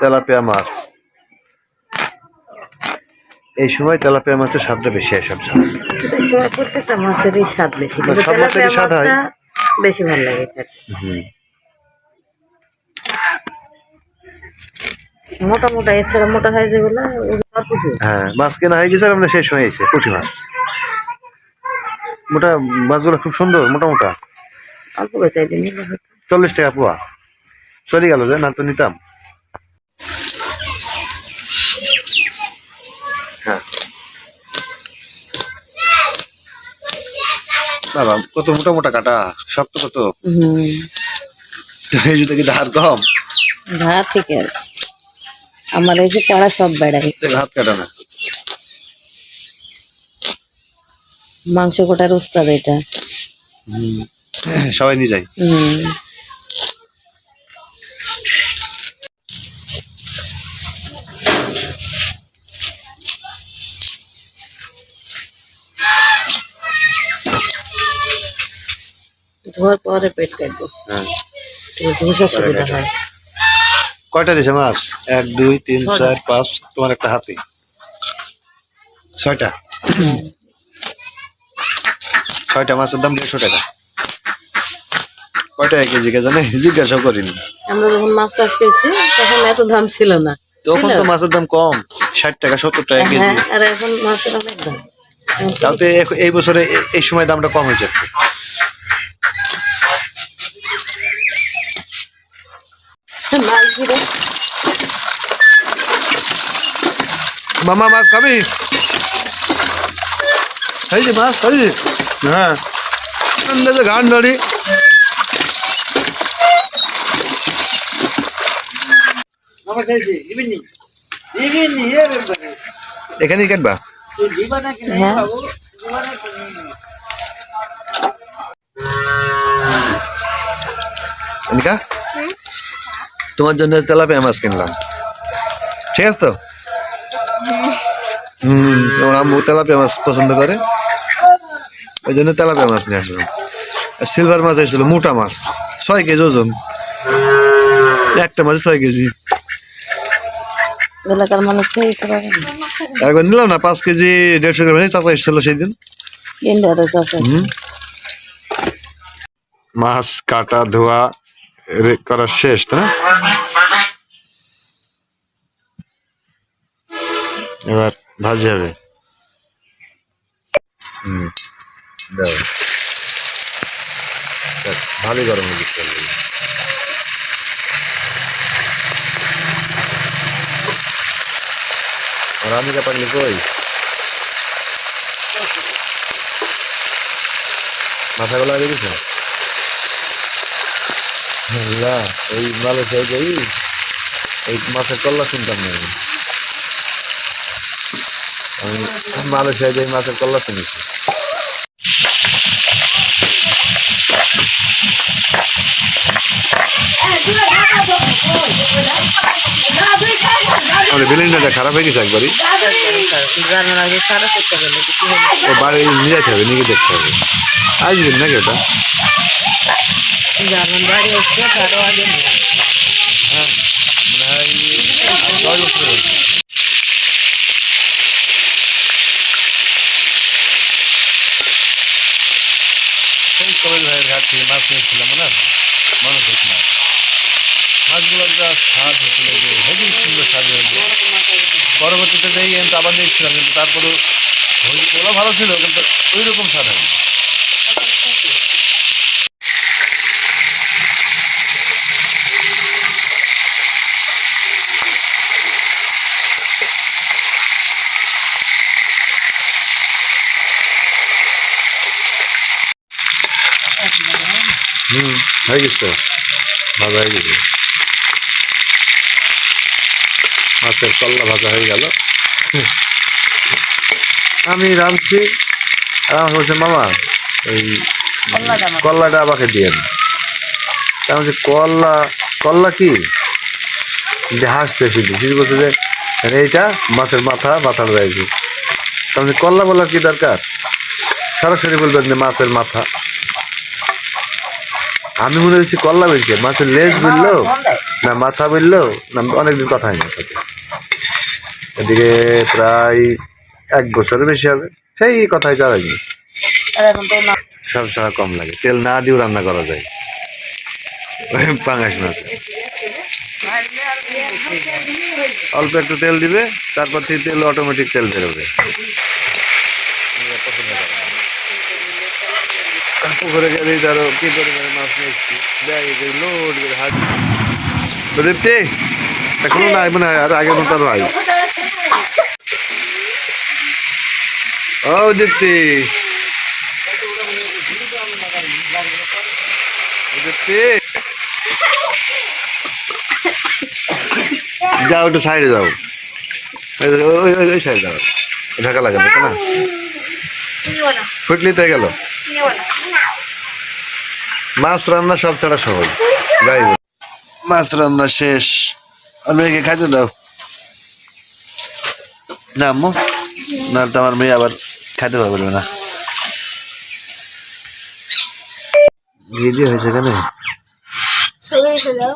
Tilapia মাছ। এই সময় tilapia মাছের স্বাদটা বেশি হয় সবসময় সময় প্রত্যেকটা মাছেরই স্বাদ বেশি কিন্তু সব মাছেরই তেলাপিয়া স্বাদ হয়। মাছটা বেশি ভালো লাগে খেতে। হুম। মোটা মোটা এছাড়া মোটা হয় যেগুলো ওগুলো পুঁটি হ্যাঁ মাছ কেনা হয়ে গেছে আর আমরা সেই সময় এসে পুঁটি মাছ। মোটা মাছগুলো খুব সুন্দর মোটা মোটা। অল্প করে চল্লিশ টাকা পোয়া। চলে গেল যে না তো নিতাম। কত মোটা মোটা কাটা শক্ত কত? হুম। এই জুতো কি ধার কম ধার ঠিক আছে। আমার এই যে পাড়া সব বেড়াই। ভাত হাত কাটা না। মাংস কোটার উস্তাদ এটা। সবাই নিয়ে যায় ধোয়ার পরে পেট কাটবো। হ্যাঁ। ধোসা সুবিধা হয় কয়টা দিছে মাছ? এক দুই তিন চার পাঁচ তোমার একটা হাতে। ছয়টা? ছয়টা মাছের দাম দেড়শো টাকা। কয়টা কেজি কে জানে জিজ্ঞাসা করিনি। আমরা যখন মাছ চাষ করছি তখন এত দাম ছিল না। তখন তো মাছের দাম কম। ষাট টাকা সত্তর টাকা কেজি। হ্যাঁ আর এখন মাছের অনেক দাম তাও তো এই বছরে এই সময় দামটা কম হয়ে যাচ্ছে মাছ ঘিরে মামা মাছ খাবি এই যে মাছ খাবি হ্যাঁ আন্দাজে ঘাট নড়ি এখানেই কাটবা হ্যাঁ অনিকা তোমার জন্য তেলাপিয়া মাছ কিনলাম ঠিক আছে তো? হুম তোমার আম্মু তেলাপিয়া মাছ পছন্দ করে। ওই জন্য তেলাপিয়া মাছ নিয়ে আসলাম। সিলভার মাছ এসেছিল মোটা মাছ ছয় কেজি ওজন। একটা মাছ ছয় কেজি। এলাকার মানুষ একবার নিলাম না পাঁচ কেজি দেড়শো গ্রাম চাচা এসেছিল সেই দিন মাছ কাটা ধোয়া করা শেষ, তাই না? এবার ভাজি হবে। ভালোই গরম আমি কা পারলি কই? মাথাগুলো আগে গেছে আল্লাহ ওই মালয়েশিয়ায় যাই এই মাছের কল্লা শুনতাম না আমি। মালয়েশিয়ায় যাই মাছের কল্লা শুনেছি। আমাদের বিলিন্ডারটা খারাপ হয়ে গেছে একবারই। বাড়ি নিয়ে যেতে হবে নিয়ে দেখতে হবে। আসবেন নাকি ওটা? মাছ নিয়েছিলাম না স্বাদ হয়েছিল যে সুন্দর স্বাদ পরবর্তীতে যেই আবার নিয়েছিলাম কিন্তু তারপরেও ভালো ছিল, কিন্তু ওই রকম স্বাদ হুম হয়ে গেছে ভাজা হয়ে গেছে। মাছের কল্লা ভাজা হয়ে গেল। আমি রাঁধছি। আর বলছে মামা এই কল্লাটা আমাকে। দিয়েন আমি বলছি, কল্লা কল্লা কি? যে হাসছে শুধু। শুধু বলছে যে "আরে এইটা মাছের মাথা মাথার রয়েছে তাহলে কল্লা বলার কি দরকার? সরাসরি বলবেন যে মাছের মাথা। আমি মনে হচ্ছি কল্লা বেলছে। মাছের লেজ বলল? না মাথা বলল? না অনেকদিন কথা হয়নি এদিকে প্রায় এক বছরের বেশি হবে। সেই কথাই যাওয়া হয়নি। সব সময় কম লাগে। তেল না দিয়েও রান্না করা যায়। পাঙাশ মাছ। অল্প একটু তেল দিবে তারপর থেকে তেল অটোমেটিক তেল বেরোবে। পুকুরে গেলেই ধরো কি পরিমাণে মাছ নিয়ে ব্যাগে লোড করে হাত তো দীপ্তি এখনও নাই মনে হয় আর আগের মতো নাই। ও দীপ্তি। যাও একটু সাইডে যাও। ওই সাইডে যাও। ঢাকা লাগে না? ফুটলি তো গেল। মাছ রান্না সব ছাড়া সহজ। যাই হোক। মাছ রান্না শেষ। মেয়েকে খাইতে দাও। না আম্মু না তো আমার মেয়ে আবার খাইতে পারবে না। ভিডিও হয়েছে কেন ছবি দাও